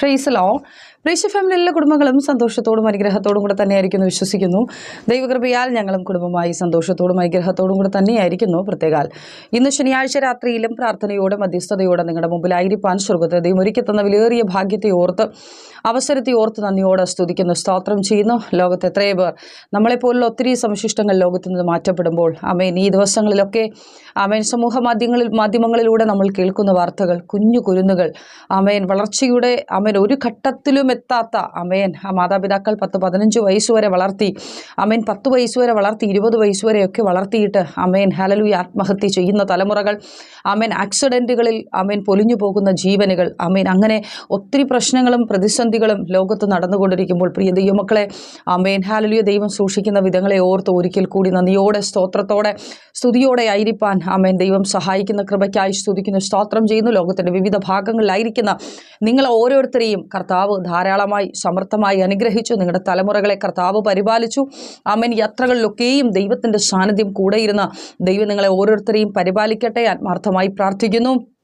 ഫ്രേസലോ family എല്ലാ കുടുംബങ്ങളും സന്തോഷത്തോടും അനുഗ്രഹത്തോടും കൂടെ തന്നെയായിരിക്കുന്നു വിശ്വസിക്കുന്നു. ദൈവകൃപയാൽ ഞങ്ങളും കുടുംബമായി സന്തോഷത്തോടും അനുഗ്രഹത്തോടും കൂടെ തന്നെയായിരിക്കുന്നു പ്രത്യേകാൽ. ഇന്ന് ശനിയാഴ്ച രാത്രിയിലും പ്രാർത്ഥനയോടെ മധ്യസ്ഥതയോടെ നിങ്ങളുടെ മുമ്പിലായിരിക്കാൻ സ്വർഗത്തെ ദൈവം ഒരുക്കി തന്ന വിലേറിയ ഭാഗ്യത്തെ ഓർത്ത് അവസരത്തെ ഓർത്ത് നന്ദിയോടെ സ്തുതിക്കുന്നു സ്തോത്രം ചെയ്യുന്നു. ലോകത്ത് എത്രയോ പേർ നമ്മളെപ്പോലുള്ള ഒത്തിരി സംശിഷ്ടങ്ങൾ ലോകത്ത് നിന്ന് മാറ്റപ്പെടുമ്പോൾ അമേൻ ഈ ദിവസങ്ങളിലൊക്കെ അമേൻ സമൂഹ മാധ്യമങ്ങളിൽ മാധ്യമങ്ങളിലൂടെ നമ്മൾ കേൾക്കുന്ന വാർത്തകൾ കുഞ്ഞു കുരുന്നുകൾ അമേൻ വളർച്ചയുടെ അമേൻ ഒരു ഘട്ടത്തിലും എത്താത്ത അമേൻ. ആ മാതാപിതാക്കൾ പത്ത് പതിനഞ്ച് വയസ്സ് വരെ വളർത്തി അമേൻ പത്ത് വയസ്സ് വരെ വളർത്തി ഇരുപത് വയസ്സ് വരെയൊക്കെ വളർത്തിയിട്ട് അമേൻ ഹലലു ആത്മഹത്യ ചെയ്യുന്ന തലമുറകൾ അമേൻ ആക്സിഡന്റുകളിൽ അമേൻ പൊലിഞ്ഞു പോകുന്ന ജീവനുകൾ അമേൻ അങ്ങനെ ഒത്തിരി പ്രശ്നങ്ങളും പ്രതിസന്ധികളും ലോകത്ത് നടന്നുകൊണ്ടിരിക്കുമ്പോൾ പ്രിയ ദൈവമക്കളെ അമേൻ ഹാലലുയ ദൈവം സൂക്ഷിക്കുന്ന വിധങ്ങളെ ഓർത്ത് ഒരിക്കൽ കൂടി നന്ദിയോടെ സ്തോത്രത്തോടെ സ്തുതിയോടെ ആയിരിക്കാൻ അമേൻ ദൈവം സഹായിക്കുന്ന കൃപയ്ക്കായി സ്തുതിക്കുന്നു സ്തോത്രം ചെയ്യുന്നു. ലോകത്തിന്റെ വിവിധ ഭാഗങ്ങളിലായിരിക്കുന്ന നിങ്ങൾ ഓരോരുത്തരെയും കർത്താവ് ധാരാളമായി സമർത്ഥമായി അനുഗ്രഹിച്ചു. നിങ്ങളുടെ തലമുറകളെ കർത്താവ് പരിപാലിച്ചു. അമേൻ യാത്രകളിലൊക്കെയും ദൈവത്തിന്റെ സാന്നിധ്യം കൂടെയിരുന്ന ദൈവം നിങ്ങളെ ഓരോരുത്തരെയും പരിപാലിക്കട്ടെ. ആത്മാർത്ഥമായി പ്രാർത്ഥിക്കുന്നു.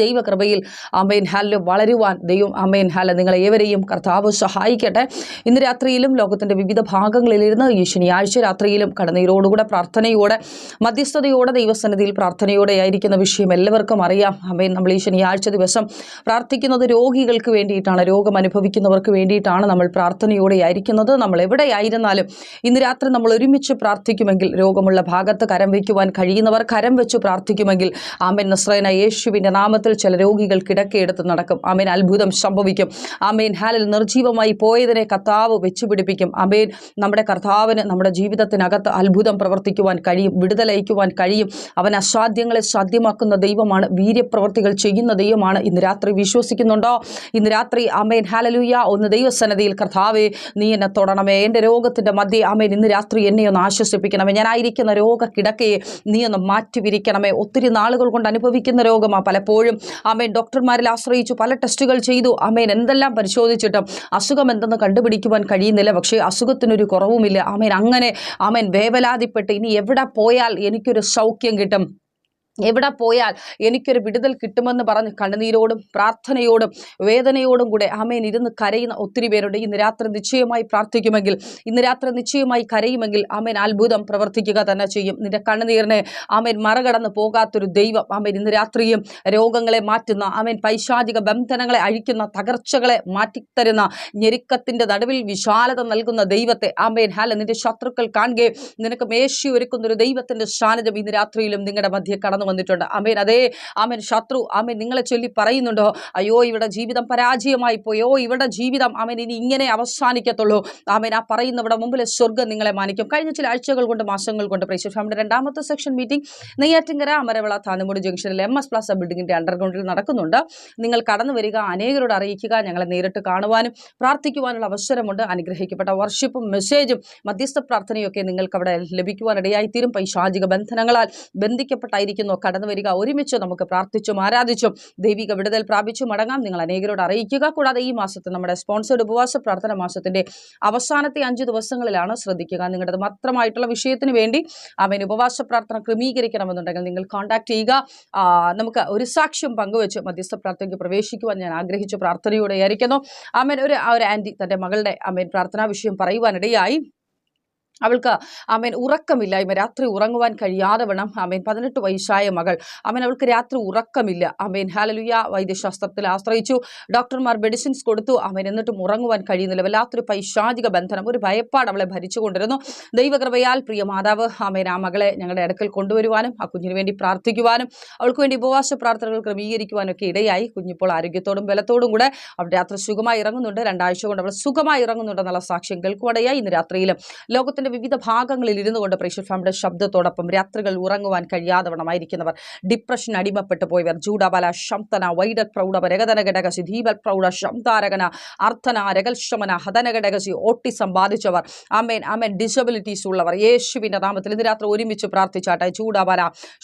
ദൈവകൃപയിൽ അമ്മയിൻ ഹാലിൽ വളരുവാൻ ദൈവം അമ്മയിൻ ഹാല നിങ്ങളെ ഏവരെയും കർത്താവ് സഹായിക്കട്ടെ. ഇന്ന് രാത്രിയിലും ലോകത്തിന്റെ വിവിധ ഭാഗങ്ങളിലിരുന്ന് ഈ ശനിയാഴ്ച രാത്രിയിലും കടന്നീരോടുകൂടെ പ്രാർത്ഥനയോടെ മധ്യസ്ഥതയോടെ ദൈവസന്നിധിയിൽ പ്രാർത്ഥനയോടെ ആയിരിക്കുന്ന വിഷയം എല്ലാവർക്കും അറിയാം. അമ്മയിൻ നമ്മൾ ഈ ശനിയാഴ്ച ദിവസം പ്രാർത്ഥിക്കുന്നത് രോഗികൾക്ക് വേണ്ടിയിട്ടാണ് രോഗം അനുഭവിക്കുന്നവർക്ക് വേണ്ടിയിട്ടാണ് നമ്മൾ പ്രാർത്ഥനയോടെ ആയിരിക്കുന്നത്. നമ്മൾ എവിടെയായിരുന്നാലും ഇന്ന് രാത്രി നമ്മൾ ഒരുമിച്ച് പ്രാർത്ഥിക്കുമെങ്കിൽ രോഗമുള്ള ഭാഗത്ത് കരം വയ്ക്കുവാൻ കഴിയുന്നവർ കരം വെച്ച് പ്രാർത്ഥിക്കുമെങ്കിൽ ആമേൻ. നസ്രൈന യേശുവിന്റെ നാമത്തിൽ ചില രോഗികൾ കിടക്കയെടുത്ത് നടക്കും. അമേൻ അത്ഭുതം സംഭവിക്കും. അമേൻ ഹാലിൽ നിർജീവമായി പോയതിനെ കർത്താവ് വെച്ചുപിടിപ്പിക്കും. അമേൻ നമ്മുടെ കർത്താവിന് നമ്മുടെ ജീവിതത്തിനകത്ത് അത്ഭുതം പ്രവർത്തിക്കുവാൻ കഴിയും വിടുതലയക്കുവാൻ കഴിയും. അവൻ അസാധ്യങ്ങളെ സാധ്യമാക്കുന്ന ദൈവമാണ് വീര്യപ്രവർത്തികൾ ചെയ്യുന്ന ദൈവമാണ്. ഇന്ന് രാത്രി വിശ്വസിക്കുന്നുണ്ടോ? ഇന്ന് രാത്രി അമേൻ ഹാലലൂയ ഒന്ന് ദൈവസന്നതിയിൽ കർത്താവേ നീ എന്നെ തൊടണമേ. എന്റെ രോഗത്തിന്റെ മധ്യേ അമേൻ ഇന്ന് രാത്രി എന്നെ ഒന്ന് ആശ്വസിപ്പിക്കണമേ. ഞാനായിരിക്കുന്ന രോഗ കിടക്കയെ നീ ഒന്ന് മാറ്റി വിരിക്കണമേ ഒത്തിരി നാളുകൾ കൊണ്ട് അനുഭവിക്കുന്ന രോഗമാണ് പലപ്പോഴും അമേൻ ഡോക്ടർമാരിൽ ആശ്രയിച്ചു പല ടെസ്റ്റുകൾ ചെയ്തു. അമേൻ എന്തെല്ലാം പരിശോധിച്ചിട്ടും അസുഖം എന്തെന്ന് കണ്ടുപിടിക്കുവാൻ കഴിയുന്നില്ല. പക്ഷേ അസുഖത്തിനൊരു കുറവുമില്ല. അമേൻ അങ്ങനെ അമേൻ വേവലാതിപ്പെട്ട് ഇനി എവിടെ പോയാൽ എനിക്കൊരു സൗഖ്യം കിട്ടും. എവിടെ പോയാൽ എനിക്കൊരു വിടുതൽ കിട്ടുമെന്ന് പറഞ്ഞ് കണ്ണുനീരോടും പ്രാർത്ഥനയോടും വേദനയോടും കൂടെ ആമേൻ ഇരുന്ന് കരയുന്ന ഒത്തിരി പേരുണ്ട്. ഇന്ന് രാത്രി നിശ്ചയമായി പ്രാർത്ഥിക്കുമെങ്കിൽ ഇന്ന് രാത്രി നിശ്ചയമായി കരയുമെങ്കിൽ ആമേൻ അത്ഭുതം പ്രവർത്തിക്കുക തന്നെ ചെയ്യും. നിന്റെ കണ്ണുനീരിനെ ആമേൻ മറകടന്ന് പോകാത്തൊരു ദൈവം ആമേൻ ഇന്ന് രാത്രിയും രോഗങ്ങളെ മാറ്റുന്ന ആമേൻ പൈശാചിക ബന്ധനങ്ങളെ അഴിക്കുന്ന തകർച്ചകളെ മാറ്റിത്തരുന്ന ഞെരുക്കത്തിന്റെ നടുവിൽ വിശാലത നൽകുന്ന ദൈവത്തെ ആമേൻ ഹാല നിന്റെ ശത്രുക്കൾ കാണുകയും നിനക്ക് മേശി ഒരുക്കുന്ന ഒരു ദൈവത്തിന്റെ സാന്നിധ്യം ഇന്ന് രാത്രിയിലും നിങ്ങളുടെ മധ്യ കടന്നു വന്നിട്ടുണ്ട്. ആമേൻ. അതേ ആമേൻ. ശത്രു ആമേൻ. നിങ്ങളെ ചൊല്ലി പറയുന്നുണ്ടോ? അയ്യോ ഇവിടെ ജീവിതം പരാജയമായി പോയോ? ഇവിടെ ജീവിതം ആമേൻ ഇനി ഇങ്ങനെ അവസാനിക്കത്തുള്ളൂ. ആമേൻ. ആ പറയുന്നവിടെ മുമ്പിലെ സ്വർഗം നിങ്ങളെ മാനിക്കും. കഴിഞ്ഞ ചില ആഴ്ചകൾ കൊണ്ട് മാസങ്ങൾ കൊണ്ട് പ്രേക്ഷിച്ചു രണ്ടാമത്തെ സെക്ഷൻ മീറ്റിംഗ് നെയ്യാറ്റിങ്കര അമരവിള താന്നുമൂടി ജംഗ്ഷനിൽ എം എസ് പ്ലാസ ബിൽഡിംഗിന്റെ അണ്ടർഗ്രൗണ്ടിൽ നടക്കുന്നുണ്ട്. നിങ്ങൾ കടന്നു വരിക അനേകരോട് അറിയിക്കുക ഞങ്ങളെ നേരിട്ട് കാണുവാനും പ്രാർത്ഥിക്കുവാനുള്ള അവസരമുണ്ട്. അനുഗ്രഹിക്കപ്പെട്ട വർഷിപ്പും മെസ്സേജും മധ്യസ്ഥ പ്രാർത്ഥനയൊക്കെ നിങ്ങൾക്ക് അവിടെ ലഭിക്കുവാനിടയായിത്തീരും. പൈശാചിക ബന്ധനങ്ങളാൽ ബന്ധിക്കപ്പെട്ടായിരിക്കുന്നു. കടന്നു വരിക. ഒരുമിച്ച് നമുക്ക് പ്രാർത്ഥിച്ചും ആരാധിച്ചും ദൈവിക വിടുതൽ പ്രാപിച്ചു മടങ്ങാം. നിങ്ങൾ അനേകരോട് അറിയിക്കുക. കൂടാതെ ഈ മാസത്തെ നമ്മുടെ സ്പോൺസേഡ് ഉപവാസ പ്രാർത്ഥന മാസത്തിന്റെ അവസാനത്തെ അഞ്ച് ദിവസങ്ങളിലാണ് ശ്രദ്ധിക്കുക. നിങ്ങളുടെ മാത്രമായിട്ടുള്ള വിഷയത്തിന് വേണ്ടി അവൻ ഉപവാസ പ്രാർത്ഥന ക്രമീകരിക്കണമെന്നുണ്ടെങ്കിൽ നിങ്ങൾ കോൺടാക്ട് ചെയ്യുക. നമുക്ക് ഒരു സാക്ഷ്യം പങ്കുവെച്ച് മധ്യസ്ഥ പ്രാർത്ഥനയ്ക്ക് പ്രവേശിക്കുവാൻ ഞാൻ ആഗ്രഹിച്ചു പ്രാർത്ഥനയോടെ ആയിരിക്കുന്നു അമ്മൻ ഒരു ഒരു ആന്റി തന്റെ മകളുടെ അമ്മൻ പ്രാർത്ഥനാ വിഷയം പറയുവാനിടയായി. അവൾക്ക് ആമേൻ ഉറക്കമില്ലായ്മ. രാത്രി ഉറങ്ങുവാൻ കഴിയാതെ വേണം ആമേൻ പതിനെട്ട് വയസ്സായ മകൾ. ആമേൻ അവൾക്ക് രാത്രി ഉറക്കമില്ല. ആമേൻ ഹാലലുയ വൈദ്യശാസ്ത്രത്തിൽ ആശ്രയിച്ചു. ഡോക്ടർമാർ മെഡിസിൻസ് കൊടുത്തു. ആമേൻ എന്നിട്ടും ഉറങ്ങുവാൻ കഴിയുന്നില്ല. വല്ലാത്തൊരു പൈശാചിക ബന്ധനം. ഒരു ഭയപ്പാട് അവളെ ഭരിച്ചുകൊണ്ടിരുന്നു. ദൈവകൃപയാൽ പ്രിയ മാതാവ് ആമേൻ ആ മകളെ ഞങ്ങളുടെ അടുക്കൽ കൊണ്ടുവരുവാനും ആ കുഞ്ഞിന് വേണ്ടി പ്രാർത്ഥിക്കുവാനും അവൾക്ക് വേണ്ടി ഉപവാസ പ്രാർത്ഥനകൾ ക്രമീകരിക്കുവാനും ഒക്കെ ഇടയായി. കുഞ്ഞിപ്പോൾ ആരോഗ്യത്തോടും ബലത്തോടും കൂടെ അവൾ രാത്രി സുഖമായി ഇറങ്ങുന്നുണ്ട്. രണ്ടാഴ്ച കൊണ്ട് അവൾ സുഖമായി ഇറങ്ങുന്നുണ്ടെന്നുള്ള സാക്ഷ്യം കേൾക്കുവാടയായി ഇന്ന് രാത്രിയിലും ലോകത്തിന്റെ വിവിധ ഭാഗങ്ങളിൽ ഇരുന്നു കൊണ്ട് പ്രേക്ഷക ഫാമിന്റെ ശബ്ദത്തോടൊപ്പം രാത്രികൾ ഉറങ്ങുവാൻ കഴിയാതവണ്ണമായിരിക്കുന്നവർ ഡിപ്രഷൻ അടിമപ്പെട്ടു പോയവർ ജൂഡബല ശംതന വൈഡ പ്രൗഢ രഗതന ഘടകശി പ്രൗഢ ശംതാരകന അർത്ഥന രഗൽശമന ഹതന ഘടകശി ഓട്ടിസം ബാധിച്ചവർ അമേൻ അമേൻ ഡിസബിലിറ്റീസ് ഉള്ളവർ യേശുവിന്റെ നാമത്തിൽ ഇന്ന് രാത്രി ഒരുമിച്ച് പ്രാർത്ഥിച്ചാട്ടെ ചൂടബല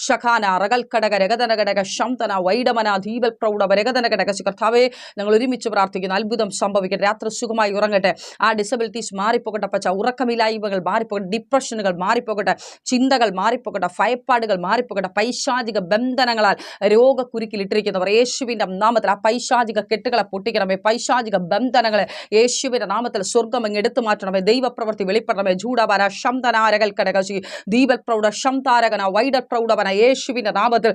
ഷഖാന റകൽ ഘടക രഗതന ഘടക ശംതന വൈഡമന ധീപൽ പ്രൗഢ രഗതന ഘടകശി കർത്താവേ ഞങ്ങൾ ഒരുമിച്ച് പ്രാർത്ഥിക്കുന്നു. അത്ഭുതം സംഭവിക്കട്ടെ രാത്രി സുഖമായി ഉറങ്ങട്ടെ. ആ ഡിസബിലിറ്റീസ് മാറിപ്പോകട്ടെ പച്ച ഉറക്കമില്ലായ്മകൾ മാറിപ്പോകട്ടെ ഡിപ്രഷനുകൾ മാറിപ്പോകട്ടെ ചിന്തകൾ മാറിപ്പോകട്ടെ ഭയപ്പാടുകൾ മാറിപ്പോകട്ടെ പൈശാചിക ബന്ധനങ്ങളാൽ രോഗക്കുരുക്കിലിട്ടിരിക്കുന്നവർ യേശുവിന്റെ നാമത്തിൽ ആ പൈശാചിക കെട്ടുകളെ പൊട്ടിക്കണമേ പൈശാചിക ബന്ധനങ്ങളെ യേശുവിന്റെ നാമത്തിൽ സ്വർഗം അങ്ങ് എടുത്തു മാറ്റണമേ ദൈവപ്രവൃത്തി വെളിപ്പെടണമേ ജൂഡാബാര ശംതനാരകൽ കടകശി ദീപൽ പ്രൗഢ ശംതാരകന വൈഡ പ്രൗഢവന യേശുവിന്റെ നാമത്തിൽ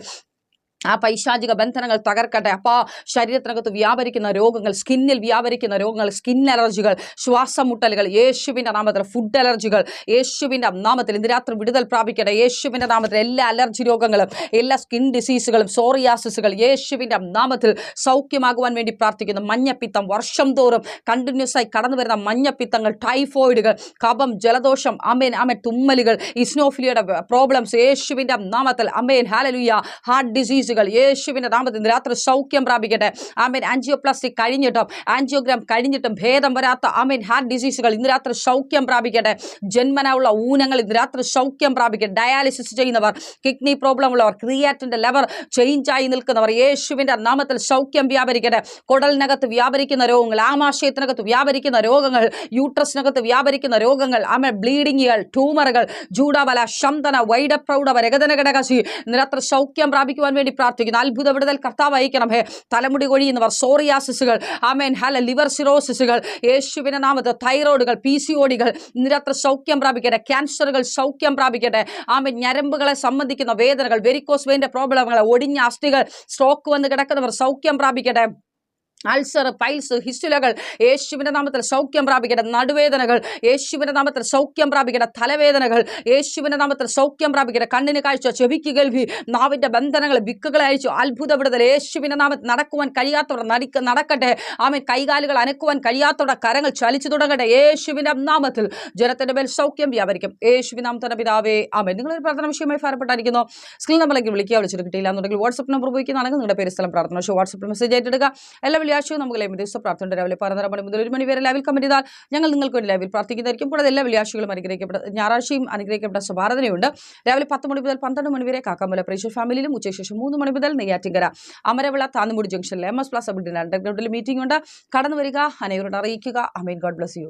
ആ പൈശാചിക ബന്ധനങ്ങൾ തകർക്കട്ടെ. അപ്പോൾ ശരീരത്തിനകത്ത് വ്യാപരിക്കുന്ന രോഗങ്ങൾ സ്കിന്നിൽ വ്യാപരിക്കുന്ന രോഗങ്ങൾ സ്കിൻ അലർജികൾ ശ്വാസം മുട്ടലുകൾ യേശുവിന്റെ നാമത്തിൽ ഫുഡ് അലർജികൾ യേശുവിന്റെ നാമത്തിൽ ഇന്ന് രാത്രി വിടുതൽ പ്രാപിക്കട്ടെ. യേശുവിന്റെ നാമത്തിൽ എല്ലാ അലർജി രോഗങ്ങളും എല്ലാ സ്കിൻ ഡിസീസുകളും സോറിയാസിസുകൾ യേശുവിന്റെ നാമത്തിൽ സൗഖ്യമാകുവാൻ വേണ്ടി പ്രാർത്ഥിക്കുന്നു. മഞ്ഞപ്പിത്തം വർഷം തോറും കണ്ടിന്യൂസ് ആയി കടന്നു വരുന്ന മഞ്ഞപ്പിത്തങ്ങൾ ടൈഫോയിഡുകൾ കപം ജലദോഷം അമേൻ അമേ തുമ്മലുകൾ ഇസ്നോഫിലിയുടെ പ്രോബ്ലംസ് യേശുവിന്റെ നാമത്തിൽ അമേൻ ഹാലലുയ ഹാർട്ട് ഡിസീസുകൾ യേശുവിന്റെ നാമത്തിൽ രാത്രി സൗഖ്യം പ്രാപിക്കട്ടെ. ആമേൻ. ആൻജിയോപ്ലാസ്റ്റിക് കഴിഞ്ഞിട്ടും ആൻജിയോഗ്രാം കഴിഞ്ഞിട്ടും ഭേദം വരാത്ത ആമേൻ ഹാർട്ട് ഡിസീസുകൾ ഇന്ന് രാത്രി സൗഖ്യം പ്രാപിക്കട്ടെ. ജന്മനായുള്ള ഊനങ്ങൾ ഇന്ന് രാത്രി സൗഖ്യം പ്രാപിക്കട്ടെ. ഡയാലിസിസ് ചെയ്യുന്നവർ കിഡ്നി പ്രോബ്ലം ഉള്ളവർ ക്രിയാറ്റിന്റെ ലെവർ ചേഞ്ചായി നിൽക്കുന്നവർ യേശുവിന്റെ നാമത്തിൽ സൗഖ്യം വ്യാപരിക്കട്ടെ. കുടലിനകത്ത് വ്യാപരിക്കുന്ന രോഗങ്ങൾ ആമാശയത്തിനകത്ത് വ്യാപരിക്കുന്ന രോഗങ്ങൾ യൂട്രസിനകത്ത് വ്യാപരിക്കുന്ന രോഗങ്ങൾ ആമേൻ ബ്ലീഡിങ്ങുകൾ ട്യൂമറുകൾ ജൂഡബല ശന്തന വൈഡപ്രൗഢ രഗതന ഘടകശി നിരത്ര സൗഖ്യം പ്രാപിക്കുവാൻ വേണ്ടി പ്രാർത്ഥിക്കുന്നു. അത്ഭുത വിടുതൽ കർത്താവ് അയക്കണമേ തലമുടി കൊഴിയുന്നവർ സോറിയാസിസുകൾ ആമേൻ ഹല ലിവർ സിറോസിസുകൾ യേശുവിനെ നാമത്ത് തൈറോയിഡുകൾ പി സി ഓടികൾ നിരത്ര സൗഖ്യം പ്രാപിക്കട്ടെ ക്യാൻസറുകൾ സൗഖ്യം പ്രാപിക്കട്ടെ. ആമേൻ ഞരമ്പുകളെ സംബന്ധിക്കുന്ന വേദനകൾ വെരിക്കോസ് വെയിന്റെ പ്രോബ്ലങ്ങൾ ഒടിഞ്ഞ അസ്ഥികൾ സ്ട്രോക്ക് വന്ന് കിടക്കുന്നവർ സൗഖ്യം പ്രാപിക്കട്ടെ. അൾസർ പൈൽസ് ഹിസ്റ്റുലകൾ യേശുവിന്റെ നാമത്തിൽ സൗഖ്യം പ്രാപിക്കട്ടെ നടുവേദനകൾ യേശുവിന്റെ നാമത്തിൽ സൗഖ്യം പ്രാപിക്കട്ടെ തലവേദനകൾ യേശുവിന്റെ നാമത്തിൽ സൗഖ്യം പ്രാപിക്കട്ടെ കണ്ണിന് കാഴ്ച ചെവിക്ക് കേൾവി നാവിന്റെ ബന്ധനങ്ങൾ വിക്കുകളെ അയച്ചു അത്ഭുത വിടുതൽ യേശുവിന്റെ നാമത്തിൽ നടക്കുവാൻ കഴിയാത്തവർ നടിക്ക നടക്കട്ടെ ആമൻ കൈകാലുകൾ അനക്കുവാൻ കഴിയാത്തവരുടെ കരങ്ങൾ ചലിച്ചു തുടങ്ങട്ടെ യേശുവിന്റെ നാമത്തിൽ ജനത്തിന്റെ മേൽ സൗഖ്യം വ്യാപരിക്കും യേശുവിൻ നാമത്തിന്റെ പിതാവേ ആമൻ. നിങ്ങളൊരു പ്രാർത്ഥന വിഷയമായി ഫലപ്പെട്ടായിരിക്കുന്നു സ്ക്രീൻ നമ്പറിലേക്ക് വിളിക്കുക വിളിച്ചിട്ട് കിട്ടിയില്ല എന്നുണ്ടെങ്കിൽ വാട്സപ്പ് നമ്പർ ഉപയോഗിക്കുന്നതാണെങ്കിൽ നിങ്ങളുടെ പേര് സ്ഥലം പ്രാർത്ഥന പക്ഷേ വാട്സപ്പിൽ മെസ്സേജ് ഏറ്റെടുക്കുക എല്ലാ വെള്ളിയാഴ്ചയും നമുക്ക് ലൈവ് ദിവസം പ്രാർത്ഥന രാവിലെ പതിനൊന്നര മണി മുതൽ ഒരു മണി വരെ ലൈവിൽ കമന്റ് ചെയ്താൽ ഞങ്ങൾ നിങ്ങൾക്ക് വേണ്ടി ലൈവിൽ പ്രാർത്ഥിക്കുന്നതായിരിക്കും. കൂടാതെ എല്ലാ വെള്ളിയാഴ്ചകളും അനുഗ്രഹിക്കപ്പെട്ട ഞായറാഴ്ചയും അനുഗ്രഹിക്കപ്പെട്ട സുഭാരതനയുണ്ട് രാവിലെ പത്ത് മണി മുതൽ പന്ത്രണ്ട് മണി വരെ കാക്കാമല പ്രേക്ഷ ഫാമിലിയിലും ഉച്ചശേഷം ശേഷം മൂന്ന് മണി മുതൽ നെയ്യാറ്റിങ്കര അമരവിള താന്നുമുടി ജംഗ്ഷനിൽ എം എസ് പ്ലസ് ബിൽഡിംഗ് അണ്ടർഗ്രൗണ്ടിൽ മീറ്റിംഗ് ഉണ്ട്. കടന്നു വരിക അനേവരോട് അറിയിക്കുക. അമീൻ. God bless you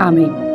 amen